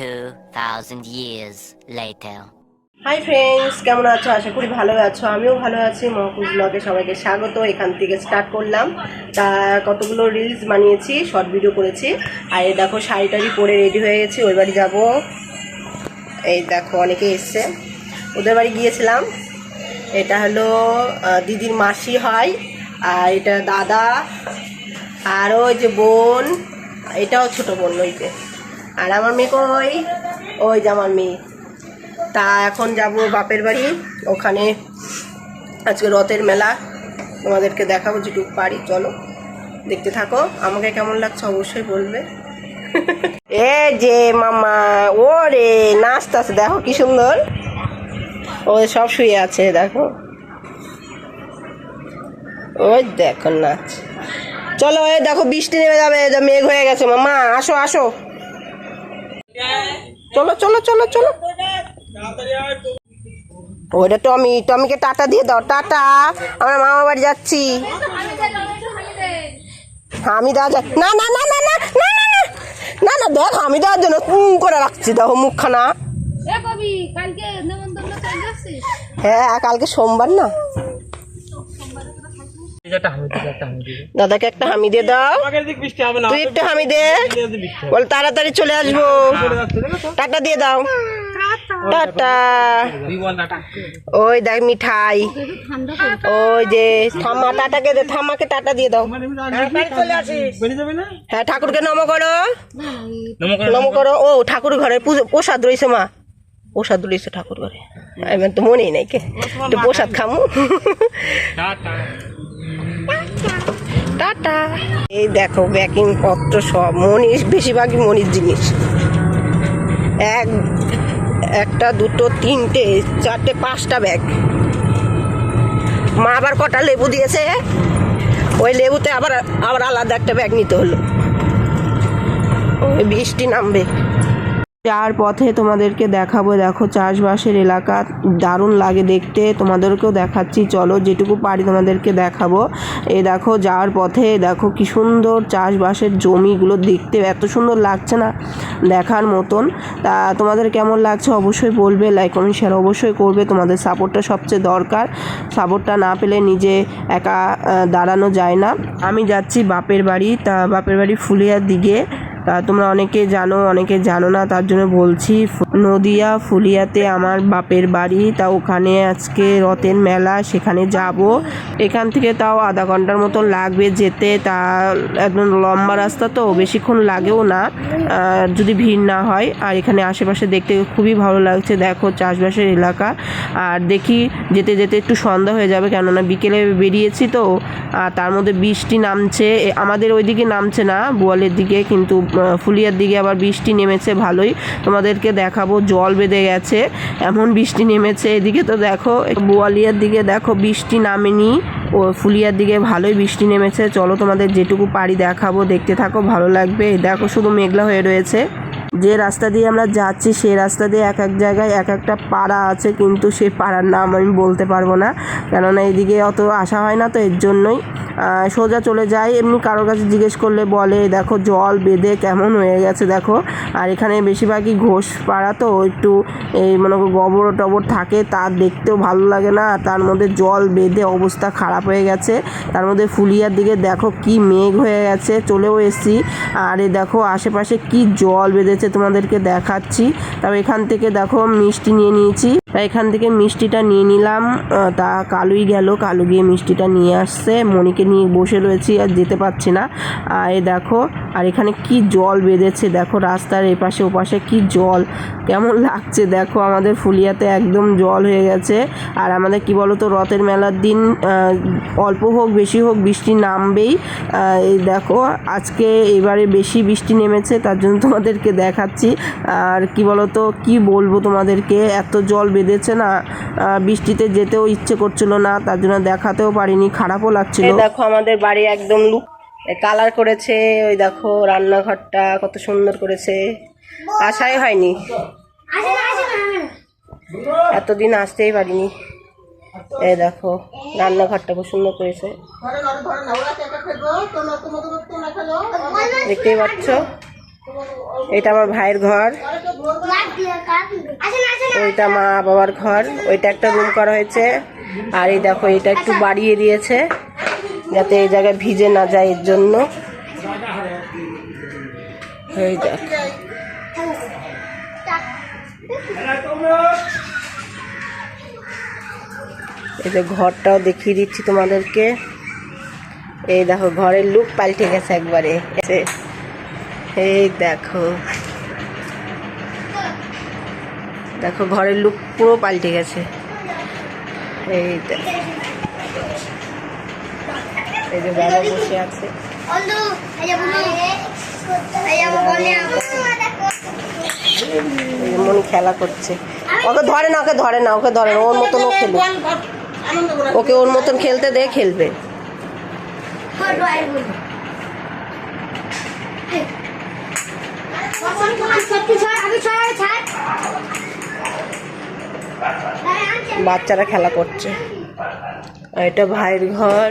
2,000 years later. Hi friends কেমন আছো? আশা করি ভালো আছো। আমিও ভালো আছি। মহকুজ ব্লগে সবাইকে স্বাগত। এখান থেকে স্টার্ট করলাম। তা কতগুলো রিলস বানিয়েছি শর্ট ভিডিও করেছি। আর এই দেখো শাড়ি টাড়ি পরে রেডি হয়ে গেছি। ওই বাড়ি যাব। এই দেখো অনেকে এসছে। ওদের বাড়ি গিয়েছিলাম। এটা হলো দিদির মাসি হয়। আর এটা দাদা। আর ওই যে বোন। এটাও ছোট বোন ওই যে। আর আমার মেয়ে কই? ওই যে আমার মেয়ে। তা এখন যাব বাপের বাড়ি। ওখানে আজকে রথের মেলা। তোমাদেরকে দেখাবো যেটুকু পারি। চলো, দেখতে থাকো। আমাকে কেমন লাগছে অবশ্যই বলবে। এ যে মামা ও রে নাচতেছে। দেখো কি সুন্দর। ও সব শুয়ে আছে, দেখো। ওই দেখো নাচ। চলো, এই দেখো, বৃষ্টি নেমে যাবে। মেঘ হয়ে গেছে। মামা, আসো আসো। চলো চলো চলো চলো। ওইটা টমি টমিকে টাটা দিয়ে দাও টাটা। আমরা মামা বাড়ি যাচ্ছি। আমি দেওয়া যায় না না না না না না না না। না না দেখ আমি দেওয়ার জন্য উম করে রাখছি। দেখো মুখখানা। হ্যাঁ কালকে সোমবার না। দাদাকে একটা হামি দিয়ে দাও। তুই একটা হামি দে। বল তাড়াতাড়ি চলে আসব। টাটা দিয়ে দাও। টাটা। ওই দেখ মিঠাই। ওই যে থামা টাটাকে দে থামাকে টাটা দিয়ে দাও। হ্যাঁ ঠাকুরকে নম করো। নম করো ও ঠাকুর ঘরে পুজো প্রসাদ রয়েছে মা। প্রসাদ রয়েছে ঠাকুর ঘরে। আমার তো মনেই নাই কে। একটু প্রসাদ খামু। টাটা। এই দেখো ব্যাকিং পত্র সব, মনির বেশিরভাগই মনির জিনিস। এক, একটা, দুটো, তিনটে, চারটে, পাঁচটা ব্যাগ মা আবার কটা লেবু দিয়েছে? ওই লেবুতে আবার আবার আলাদা একটা ব্যাগ নিতে হলো। ওই বৃষ্টি নামবে। যার পথে তোমাদেরকে দেখাবো। দেখো, চাষবাসের এলাকা দারুণ লাগে দেখতে। তোমাদেরকেও দেখাচ্ছি। চলো, যেটুকু পারি তোমাদেরকে দেখাবো। এ দেখো, যাওয়ার পথে দেখো কি সুন্দর চাষবাসের জমিগুলো দেখতে। এত সুন্দর লাগছে না দেখার মতন। তা তোমাদের কেমন লাগছে অবশ্যই বলবে লাইক কমেন্ট শেয়ার অবশ্যই করবে। তোমাদের সাপোর্টটা সবচেয়ে দরকার। সাপোর্টটা না পেলে নিজে একা দাঁড়ানো যায় না। আমি যাচ্ছি বাপের বাড়ি। তা বাপের বাড়ি ফুলিয়ার দিকে। তা তোমরা অনেকে জানো অনেকে জানো না তার জন্য বলছি নদিয়া ফুলিয়াতে আমার বাপের বাড়ি। তা ওখানে আজকে রথের মেলা, সেখানে যাব। এখান থেকে তাও আধা ঘণ্টার মতন লাগবে যেতে। তা একদম লম্বা রাস্তা তো, বেশিক্ষণ লাগেও না। যদি ভিড় না হয়, আর এখানে আশেপাশে দেখতে খুবই ভালো লাগছে। দেখো চাষবাসের এলাকা। আর দেখি যেতে যেতে একটু সন্ধ্যা হয়ে যাবে, কেননা বিকেলে বেরিয়েছি তো। আর তার মধ্যে বৃষ্টি নামছে। আমাদের ওইদিকে নামছে না, বোয়ালের দিকে। কিন্তু ফুলিয়ার দিকে আবার বৃষ্টি নেমেছে ভালোই। তোমাদেরকে দেখাবো। জল বেঁধে গেছে, এমন বৃষ্টি নেমেছে। এদিকে তো দেখো, বোয়ালিয়ার দিকে দেখো বৃষ্টি নামেনি। ও ফুলিয়ার দিকে ভালোই বৃষ্টি নেমেছে। চলো তোমাদের যেটুকু পারি দেখাবো, দেখতে থাকো, ভালো লাগবে। দেখো শুধু মেঘলা হয়ে রয়েছে। যে রাস্তা দিয়ে আমরা যাচ্ছি, সেই রাস্তা দিয়ে এক এক জায়গায় এক একটা পাড়া আছে, কিন্তু সেই পাড়ার নাম আমি বলতে পারব না। কেননা এদিকে অত আসা হয় না তো, এর জন্যই। সোজা চলে যায় এমনি কারোর কাছে জিজ্ঞেস করলে বলে, দেখো, জল বেঁধে কেমন হয়ে গেছে দেখো। আর এখানে বেশিরভাগই ঘোষ পাড়া তো, একটু এই মনে করো গোবর টবর থাকে তার দেখতেও ভালো লাগে না। তার মধ্যে জল বেঁধে অবস্থা খারাপ হয়ে গেছে। তার মধ্যে ফুলিয়ার দিকে দেখো কি মেঘ হয়ে গেছে, চলেও এসছি। আর এই দেখো, আশেপাশে কি জল বেঁধেছে তোমাদেরকে দেখাচ্ছি। তবে এখান থেকে দেখো, মিষ্টি নিয়ে নিয়েছি। এখান থেকে মিষ্টিটা নিয়ে নিলাম। তা কালুই গেল, কালু গিয়ে মিষ্টিটা নিয়ে আসছে। মণিকে নিয়ে বসে রয়েছি আর যেতে পারছি না। এই দেখো, আর এখানে কি জল বেঁধেছে দেখো রাস্তার এপাশে ওপাশে কি জল। কেমন লাগছে দেখো, আমাদের ফুলিয়াতে একদম জল হয়ে গেছে। আর আমাদের কি বলতো, রথের মেলার দিন অল্প হোক, বেশি হোক, বৃষ্টি নামবেই। এই দেখো, আজকে এবারে বেশি বৃষ্টি নেমেছে, তার জন্য তোমাদেরকে দেখাচ্ছি। আর কি বলতো, কি বলব তোমাদেরকে, এত জল বেঁধেছে না বৃষ্টিতে যেতেও ইচ্ছে করছিল না তার জন্য দেখাতেও পারিনি খারাপও লাগছিল। দেখো আমাদের বাড়ি একদম লুক কালার করেছে ওই দেখো রান্নাঘরটা কত সুন্দর করেছে। আশাই হয়নি। এতদিন আসতেই পারিনি। এই দেখো রান্নাঘরটা খুব সুন্দর করেছে। দেখতেই পাচ্ছ। এটা আমার ভাইয়ের ঘর। ওইটা মা বাবার ঘর। ওইটা একটা রুম করা হয়েছে। আর এই দেখো, এটা একটু বাড়িয়ে দিয়েছে, যাতে এই জায়গায় ভিজে না যায় এর জন্য। এই দেখ। এই যে ঘরটাও দেখিয়ে দিচ্ছি তোমাদেরকে। এই দেখো, ঘরের লুক পাল্টে গেছে একবারে। এই দেখো। দেখো, ঘরের লুক পুরো পাল্টে গেছে। এই এই যে বাবা বসে আছে। মনি খেলা করছে। ওকে ধরে না, ওকে ধরে না, ওকে ধরে না, ওর মতন ও খেলবে। ওকে ওর মতন খেলতে দে, খেলবে। বাচ্চারা খেলা করছে। এটা ভাইয়ের ঘর।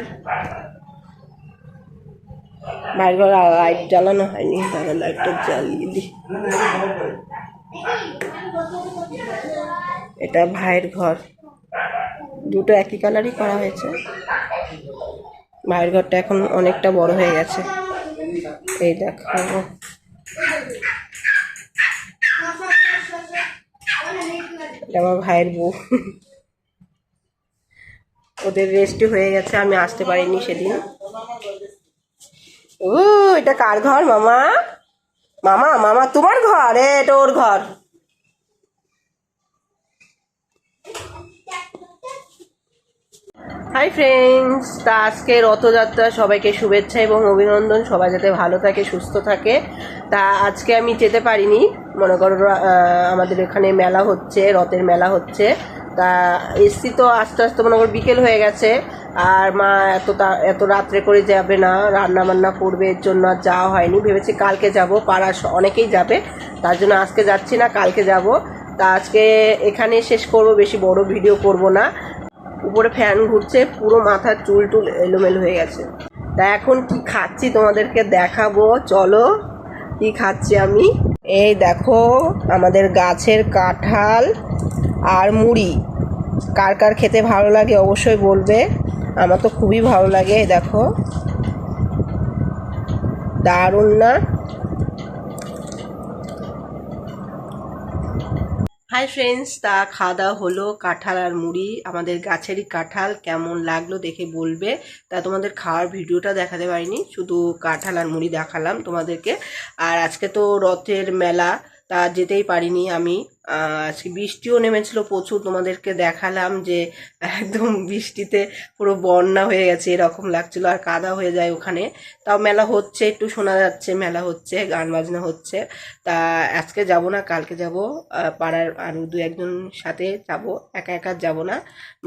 ভাইয়ের ঘর লাইট জ্বালানো হয়নি। তাহলে লাইটটা জ্বালিয়ে দিই। এটা ভাইয়ের ঘর। দুটো একই কালারই করা হয়েছে। ভাইয়ের ঘরটা এখন অনেকটা বড় হয়ে গেছে। এই দেখো এটা আমার ভাইয়ের বউ। ওদের রেস্ট হয়ে গেছে, আমি আসতে পারিনি সেদিন। ও, এটা কার ঘর, মামা? মামা মামা, তোমার ঘর? এ, এটা ওর ঘর। হাই ফ্রেন্ডস তা আজকে রথযাত্রা, সবাইকে শুভেচ্ছা এবং অভিনন্দন। সবাই যাতে ভালো থাকে, সুস্থ থাকে। তা আজকে আমি যেতে পারিনি। মনে করো আমাদের এখানে মেলা হচ্ছে, রথের মেলা হচ্ছে। তা এসছি তো আস্তে আস্তে, মনে করো, বিকেল হয়ে গেছে। আর মা এত এত রাত্রে করে যাবে না। রান্না বান্না করবে, এর জন্য আর যাওয়া হয়নি। ভেবেছি কালকে যাব। পাড়ার স- অনেকেই যাবে। তার জন্য আজকে যাচ্ছি না, কালকে যাব। তা আজকে এখানে শেষ করব। বেশি বড় ভিডিও করব না। উপরে ফ্যান ঘুরছে, পুরো মাথার চুল টুল এলোমেলো হয়ে গেছে। তা এখন কি খাচ্ছি তোমাদেরকে দেখাবো, চলো কি খাচ্ছি আমি। এই দেখো, আমাদের গাছের কাঁঠাল আর মুড়ি। কার কার খেতে ভালো লাগে অবশ্যই বলবে, আমার তো খুবই ভালো লাগে দেখো। দারুণ না? হাই ফ্রেন্ডস তা খাওয়া দাওয়া হলো। কাঁঠাল আর মুড়ি, আমাদের গাছেরই কাঁঠাল, কেমন লাগল দেখে বলবে। তা তোমাদের খাওয়ার ভিডিওটা দেখাতে পারিনি, শুধু কাঁঠাল আর মুড়ি দেখালাম তোমাদেরকে। আর আজকে তো রথের মেলা তা যেতেই পারিনি আমি। আজকে বৃষ্টিও নেমেছিল প্রচুর, তোমাদেরকে দেখালাম যে একদম বৃষ্টিতে পুরো বন্যা হয়ে গেছে, এরকম লাগছিল আর কাদা হয়ে যায় ওখানে। তাও মেলা হচ্ছে, একটু শোনা যাচ্ছে, মেলা হচ্ছে, গান বাজনা হচ্ছে। তা আজকে যাব না, কালকে যাব। পাড়ার আরও দু একজন সাথে যাব, একা একা যাব না।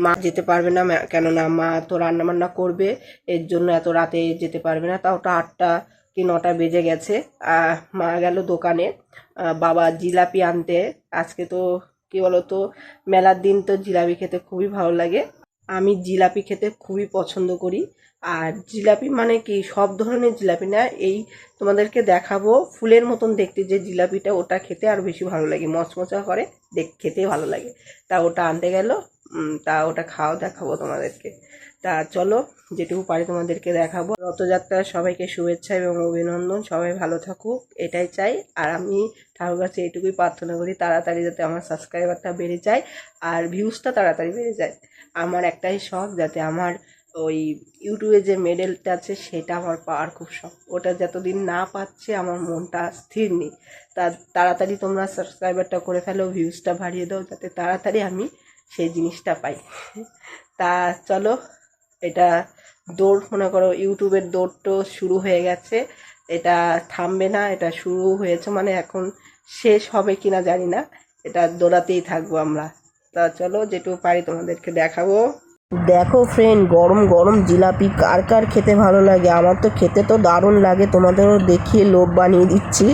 মা যেতে পারবে না কেননা মা তো রান্না বান্না করবে, এর জন্য এত রাতে যেতে পারবে না। তাও তো আটটা কি নটা বেজে গেছে। মা গেল দোকানে। বাবা জিলাপি আনতে। আজকে তো, কি বলতো, মেলার দিন তো জিলাপি খেতে খুবই ভালো লাগে। আমি জিলাপি খেতে খুবই পছন্দ করি। আর জিলাপি মানে কি? সব ধরনের জিলাপি না। এই তোমাদেরকে দেখাবো ফুলের মতন দেখতে যে জিলাপিটা ওটা খেতে আরও বেশি ভালো লাগে। মচমচা করে দেখ, খেতে ভালো লাগে। তা ওটা আনতে গেল। তা ওটা খাওয়া দেখাবো তোমাদেরকে। তা চলো, যেটুকু পারি তোমাদেরকে দেখাবো। রথযাত্রার সবাইকে শুভেচ্ছা এবং অভিনন্দন, সবাই ভালো থাকুক, এটাই চাই। আর আমি ঠাকুর কাছে এটুকুই প্রার্থনা করি, তাড়াতাড়ি যাতে আমার সাবস্ক্রাইবারটা বেড়ে যায় আর ভিউজটা তাড়াতাড়ি বেড়ে যায়। আমার একটাই শখ, যাতে আমার ওই ইউটিউবে যে মেডেলটা আছে, সেটা আমার পাওয়ার খুব শখ। ওটা যতদিন না পাচ্ছে, আমার মনটা স্থির নেই। তা তাড়াতাড়ি তোমরা সাবস্ক্রাইবারটা করে ফেলো ভিউজটা বাড়িয়ে দাও, যাতে তাড়াতাড়ি আমি সেই জিনিসটা পাই। তা চলো এটা দৌড়, মনে করো ইউটিউবের দৌড় তো শুরু হয়ে গেছে। এটা থামবে না, এটা শুরু হয়েছে মানে এখন শেষ হবে কি না জানি না। এটা দৌড়াতেই থাকব আমরা। তা চলো, যেটুকু পারি তোমাদেরকে দেখাবো। দেখো ফ্রেন্ড গরম গরম জিলাপি কার কার খেতে ভালো লাগে? আমার তো খেতে তো দারুণ লাগে, তোমাদেরও দেখিয়ে লোভ বানিয়ে দিচ্ছি।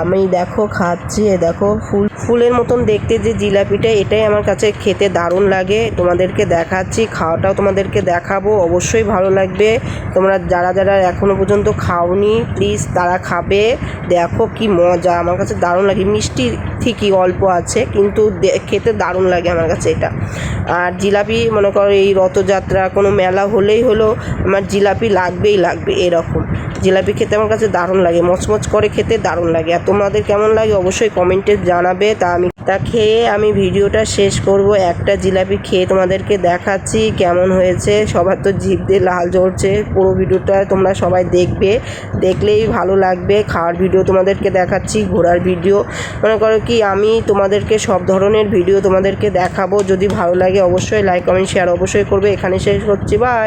আমি দেখো খাচ্ছি দেখো ফুল, ফুলের মতন দেখতে যে জিলাপিটা, এটাই আমার কাছে খেতে দারুণ লাগে। তোমাদেরকে দেখাচ্ছি, খাওয়াটাও তোমাদেরকে দেখাবো, অবশ্যই ভালো লাগবে। তোমরা যারা যারা এখনও পর্যন্ত খাওনি প্লিজ তারা খাবে। দেখো কি মজা, আমার কাছে দারুণ লাগে। মিষ্টি ঠিকই অল্প আছে, কিন্তু খেতে দারুণ লাগে আমার কাছে এটা। আর জিলাপি মনে করো এই রথযাত্রা, কোনো মেলা হলেই হলো আমার জিলাপি লাগবেই লাগবে এরকম। জিলাপি খেতে আমার কাছে দারুণ লাগে, মচমচ করে খেতে দারুণ লাগে। আর তোমাদের কেমন লাগে অবশ্যই কমেন্টে জানাবে, তা আমি তা খেয়ে আমি ভিডিওটা শেষ করব। একটা জিলাপি খেয়ে তোমাদেরকে দেখাচ্ছি কেমন হয়েছে। সবার তো জিভ দিয়ে লাল জ্বলছে। পুরো ভিডিওটা তোমরা সবাই দেখবে। দেখলেই ভালো লাগবে। খাওয়ার ভিডিও তোমাদেরকে দেখাচ্ছি, ঘোরার ভিডিও। মনে করো কি, আমি তোমাদেরকে সব ধরনের ভিডিও তোমাদেরকে দেখাবো। যদি ভালো লাগে অবশ্যই লাইক কমেন্ট শেয়ার অবশ্যই করবে। এখানে শেষ করছি। বাই